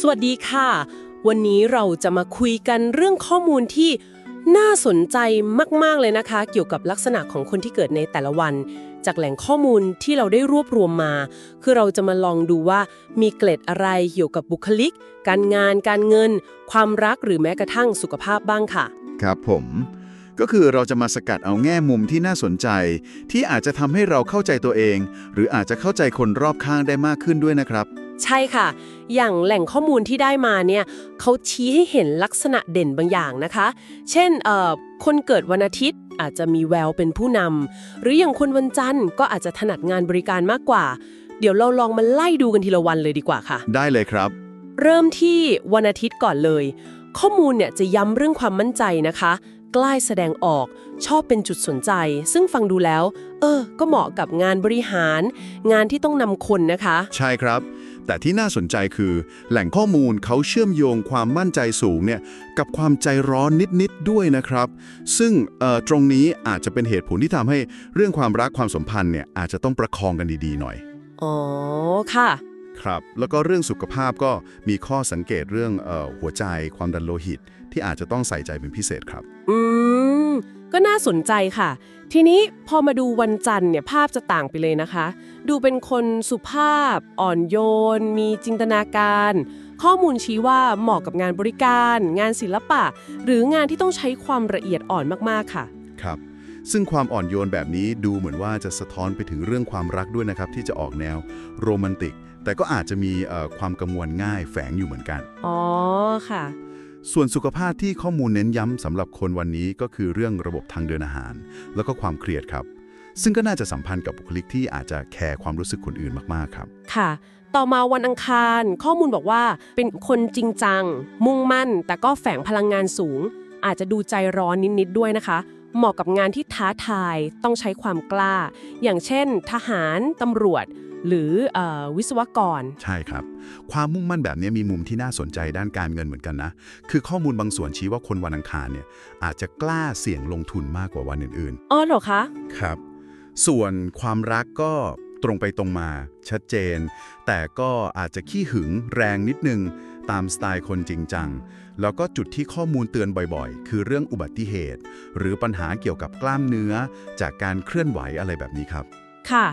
สวัสดีค่ะ วันนี้เราจะมาคุยกันเรื่องข้อมูลที่น่าสนใจมาก ๆ เลยนะคะ เกี่ยวกับลักษณะของคนที่เกิดในแต่ละวัน จากแหล่งข้อมูลที่เราได้รวบรวมมา คือเราจะมาลองดูว่ามีเกล็ดอะไรเกี่ยวกับบุคลิก การงาน การเงิน ความรักหรือแม้กระทั่งสุขภาพบ้างค่ะ ครับผม ก็คือเราจะมาสกัดเอาแง่มุมที่น่าสนใจ ที่อาจจะทำให้เราเข้าใจตัวเอง หรืออาจจะเข้าใจคนรอบข้างได้มากขึ้นด้วยนะครับ ใช่ค่ะ อย่างแหล่งข้อมูลที่ได้มาเนี่ยเขาชี้ให้เห็นลักษณะเด่นบางอย่างนะคะ เช่นเอ่อคนเกิดวันอาทิตย์อาจจะมีแววเป็นผู้นำหรืออย่างคนวันจันทร์ก็อาจจะถนัดงานบริการมากกว่า เดี๋ยวเราลองมาไล่ดูกันทีละวันเลยดีกว่าค่ะ ได้เลยครับ เริ่มที่วันอาทิตย์ก่อนเลย ข้อมูลเนี่ยจะย้ำเรื่องความมั่นใจนะคะ กล้าแสดงออก ชอบเป็นจุดสนใจ ซึ่งฟังดูแล้ว เออ ก็เหมาะกับงานบริหาร งานที่ต้องนำคนนะคะ ใช่ครับ แต่ที่น่าสนใจคือ แหล่งข้อมูลเขาเชื่อมโยงความมั่นใจสูงเนี่ยกับความใจร้อนนิดๆด้วยนะครับ ซึ่งเอ่อตรงนี้อาจจะเป็นเหตุผลที่ทำให้เรื่องความรักความสัมพันธ์เนี่ยอาจจะต้องประคองกันดีๆหน่อยอ๋อค่ะ ครับ แล้วก็เรื่องสุขภาพก็มีข้อสังเกตเรื่องเออหัวใจความดันโลหิต ที่อาจจะต้องใส่ใจเป็นพิเศษครับ อืม ก็น่าสนใจค่ะ ทีนี้พอมาดูวันจันทร์เนี่ยภาพจะต่างไปเลยนะคะ ดูเป็นคนสุภาพ อ่อนโยน มีจินตนาการ ข้อมูลชี้ว่าเหมาะกับงานบริการ งานศิลปะ หรืองานที่ต้องใช้ความละเอียดอ่อนมากๆค่ะครับซึ่งความอ่อนโยนแบบนี้ดูเหมือนว่าจะสะท้อนไปถึงเรื่องความรักด้วยนะครับ ที่จะออกแนวโรแมนติก แต่ก็อาจจะมีเอ่อความกังวลง่ายแฝงอยู่เหมือนกัน อ๋อ ค่ะ ส่วนสุขภาพที่ข้อมูลเน้นย้ำสำหรับคนวันนี้ก็คือเรื่องระบบทางเดินอาหาร แล้วก็ความเครียดครับ ซึ่งก็น่าจะสัมพันธ์กับบุคลิกที่อาจจะแคร์ความรู้สึกคนอื่นมากๆครับ ค่ะ ต่อมาวันอังคาร ข้อมูลบอกว่าเป็นคนจริงจัง มุ่งมั่น แต่ก็แฝงพลังงานสูง อาจจะดูใจร้อนนิดๆด้วยนะคะเหมาะกับงานที่ท้าทายต้องใช้ความกล้า อย่างเช่น ทหาร ตำรวจ หรือเออวิศวกร ใช่ครับ ความมุ่งมั่นแบบนี้มีมุมที่น่าสนใจด้านการเงินเหมือนกันนะ คือข้อมูลบางส่วนชี้ว่าคนวันอังคารเนี่ยอาจจะกล้าเสี่ยงลงทุนมากกว่าวันอื่นอ๋อเหรอคะๆครับ ส่วนความรักก็ตรงไปตรงมาชัดเจน แต่ก็อาจจะขี้หึงแรงนิดนึงตามสไตล์คนจริงจัง แล้วก็จุดที่ข้อมูลเตือนบ่อยๆ คือเรื่องอุบัติเหตุ หรือปัญหาเกี่ยวกับกล้ามเนื้อจากการเคลื่อนไหวอะไรแบบนี้ครับ ค่ะ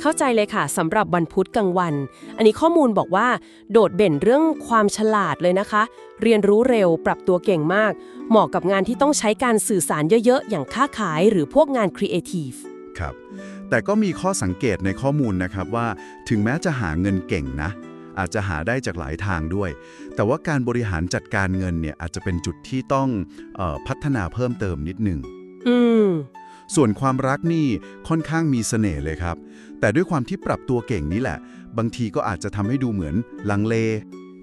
เข้าใจเลยค่ะสำหรับวันพุธกลางวัน อันนี้ข้อมูลบอกว่า โดดเด่นเรื่องความฉลาดเลยนะคะ เรียนรู้เร็วปรับตัวเก่งมาก เหมาะกับงานที่ต้องใช้การสื่อสารเยอะๆ อย่างค้าขายหรือพวกงานครีเอทีฟครับ แต่ก็มีข้อสังเกตในข้อมูลนะครับว่า ถึงแม้จะหาเงินเก่งนะ อาจจะหาได้จากหลายทางด้วย แต่ว่าการบริหารจัดการเงินเนี่ยอาจจะเป็นจุดที่ต้องเออพัฒนาเพิ่มเติมนิดหนึ่งอืม ส่วนความรักนี่ค่อนข้างมีเสน่ห์เลยครับ แต่ด้วยความที่ปรับตัวเก่งนี่แหละ บางทีก็อาจจะทำให้ดูเหมือนลังเล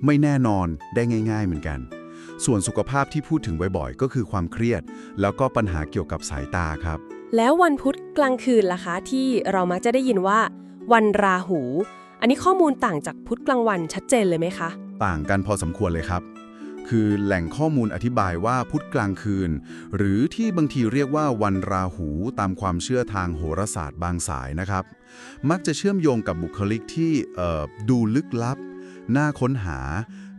ไม่แน่นอนได้ง่าย ๆ เหมือนกัน ส่วนสุขภาพที่พูดถึงบ่อยๆ ก็คือความเครียด แล้วก็ปัญหาเกี่ยวกับสายตาครับ แล้ววันพุธกลางคืนล่ะคะ ที่เรามักจะได้ยินว่า วันราหู อันนี้ข้อมูลต่างจากพุธกลางวันชัดเจนเลยไหมคะ ต่างกันพอสมควรเลยครับ คือแหล่งข้อมูลอธิบายว่าพุธกลางคืน หรือที่บางทีเรียกว่าวันราหูตามความเชื่อทางโหราศาสตร์บางสายนะครับ มักจะเชื่อมโยงกับบุคลิกที่เอ่อดูลึกลับ น่าค้นหา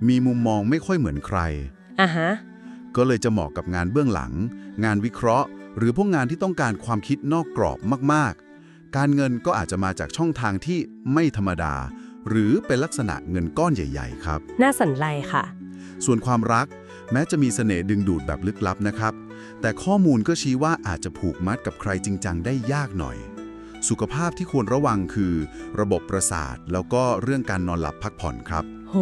มีมุมมองไม่ค่อยเหมือนใครอะฮะก็เลยจะเหมาะกับงานเบื้องหลัง งานวิเคราะห์ หรือพวกงานที่ต้องการความคิดนอกกรอบมากๆ การเงินก็อาจจะมาจากช่องทางที่ไม่ธรรมดา หรือเป็นลักษณะเงินก้อนใหญ่ ๆ ครับ น่าสนใจค่ะ ส่วนความรัก แม้จะมีเสน่ห์ดึงดูดแบบลึกลับนะครับ แต่ข้อมูลก็ชี้ว่าอาจจะผูกมัดกับใครจริงจังได้ยากหน่อย สุขภาพที่ควรระวังคือ ระบบประสาท แล้วก็เรื่องการนอนหลับพักผ่อนครับ โห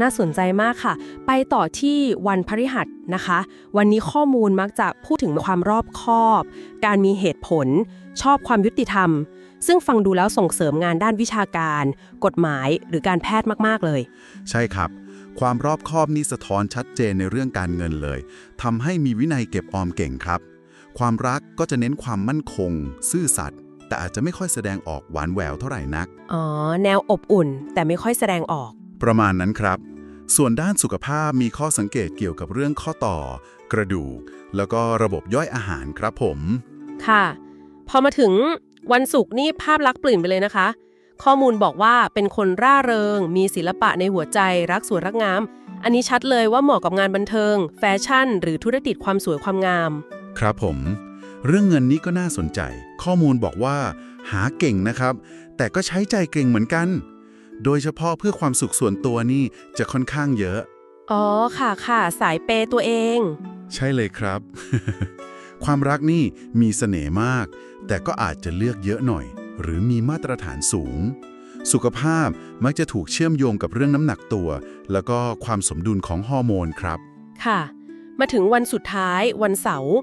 น่าสนใจมากค่ะ ไปต่อที่วันพฤหัสนะคะ วันนี้ข้อมูลมักจะพูดถึงความรอบคอบ การมีเหตุผล ชอบความยุติธรรมซึ่งฟังดูแล้วส่งเสริมงานด้านวิชาการ กฎหมายหรือการแพทย์มาก ๆ เลย ใช่ครับ ความรอบคอบนี่สะท้อนชัดเจนในเรื่องการเงินเลยทำให้มีวินัยเก็บออมเก่งครับ ความรักก็จะเน้นความมั่นคง ซื่อสัตย์แต่อาจจะไม่ค่อยแสดงออกหวานแหววเท่าไหร่นัก อ๋อ แนวอบอุ่น แต่ไม่ค่อยแสดงออก ประมาณนั้นครับ ส่วนด้านสุขภาพมีข้อสังเกตเกี่ยวกับเรื่องข้อต่อ กระดูก แล้วก็ระบบย่อยอาหารครับผม ค่ะ พอมาถึงวันศุกร์นี่ภาพลักษณ์เปลี่ยนไปเลยนะคะ ข้อมูลบอกว่าเป็นคนร่าเริง มีศิลปะในหัวใจ รักสวยรักงาม อันนี้ชัดเลยว่าเหมาะกับงานบันเทิง แฟชั่น หรือธุรกิจความสวยความงาม ครับผม เรื่องเงินนี้ก็น่าสนใจ ข้อมูลบอกว่า หาเก่งนะครับ แต่ก็ใช้ใจเก่งเหมือนกัน โดยเฉพาะเพื่อความสุขส่วนตัวนี่จะค่อนข้างเยอะ อ๋อค่ะค่ะ สายเปย์ตัวเอง ใช่เลยครับ ความรักนี่มีเสน่ห์มาก แต่ก็อาจจะเลือกเยอะหน่อย หรือมีมาตรฐานสูง สุขภาพมักจะถูกเชื่อมโยงกับเรื่องน้ำหนักตัว แล้วก็ความสมดุลของฮอร์โมนครับ ค่ะ มาถึงวันสุดท้าย วันเสาร์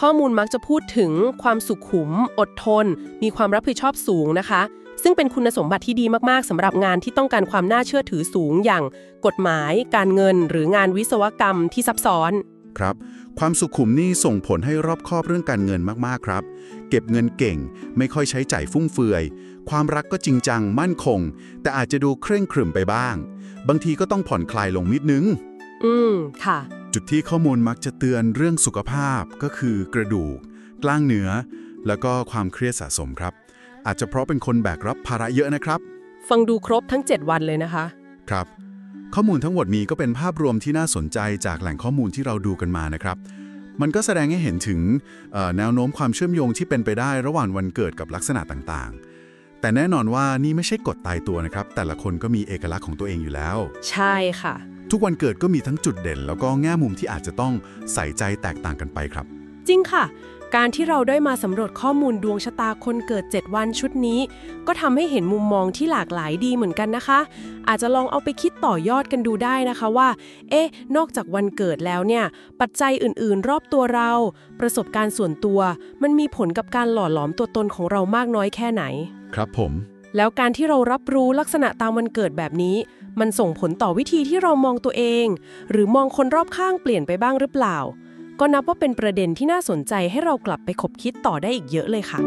ข้อมูลมักจะพูดถึงความสุขุม อดทน มีความรับผิดชอบสูงนะคะ ซึ่งเป็นคุณสมบัติที่ดีมากๆสำหรับงานที่ต้องการความน่าเชื่อถือสูงอย่าง กฎหมาย การเงิน หรืองานวิศวกรรมที่ซับซ้อน ครับ ความสุขุมนี่ส่งผลให้รอบคอบเรื่องการเงินมากๆครับ เก็บเงินเก่ง ไม่ค่อยใช้จ่ายฟุ่มเฟือย ความรักก็จริงจัง มั่นคง แต่อาจจะดูเคร่งครึมไปบ้าง บางทีก็ต้องผ่อนคลายลงนิดนึง อืม ค่ะ จุดที่ข้อมูลมักจะเตือนเรื่องสุขภาพก็คือกระดูก กล้างเนื้อ แล้วก็ความเครียดสะสมครับ อาจจะเพราะเป็นคนแบกรับภาระเยอะนะครับ ฟังดูครบทั้ง 7 วันเลยนะคะ ครับ ข้อมูลทั้งหมดนี้ก็เป็นภาพรวมที่น่าสนใจจากแหล่งข้อมูลที่เราดูกันมานะครับ มันก็แสดงให้เห็นถึงเอ่อแนวโน้มความเชื่อมโยงที่เป็นไปได้ระหว่างวันเกิดกับลักษณะต่างๆแต่แน่นอนว่านี่ไม่ใช่กฎตายตัวนะครับ แต่ละคนก็มีเอกลักษณ์ของตัวเองอยู่แล้ว ใช่ค่ะ ทุกวันเกิดก็มีทั้งจุดเด่น แล้วก็แง่มุมที่อาจจะต้องใส่ใจแตกต่างกันไปครับ จริงค่ะ การที่เราได้มาสำรวจข้อมูลดวงชะตาคนเกิด 7 วันชุดนี้ ก็ทำให้เห็นมุมมองที่หลากหลายดีเหมือนกันนะคะ อาจจะลองเอาไปคิดต่อยอดกันดูได้นะคะว่า เอ๊ะ นอกจากวันเกิดแล้วเนี่ย ปัจจัยอื่นๆ รอบตัวเรา ประสบการณ์ส่วนตัว มันมีผลกับการหล่อหลอมตัวตนของเรามากน้อยแค่ไหน ครับผม แล้วการที่เรารับรู้ลักษณะตามวันเกิดแบบนี้ มันส่งผลต่อวิธีที่เรามองตัวเอง หรือมองคนรอบข้างเปลี่ยนไปบ้างหรือเปล่า ก็นับว่าเป็นประเด็นที่น่าสนใจให้เรากลับไปคบคิดต่อได้อีกเยอะเลยค่ะ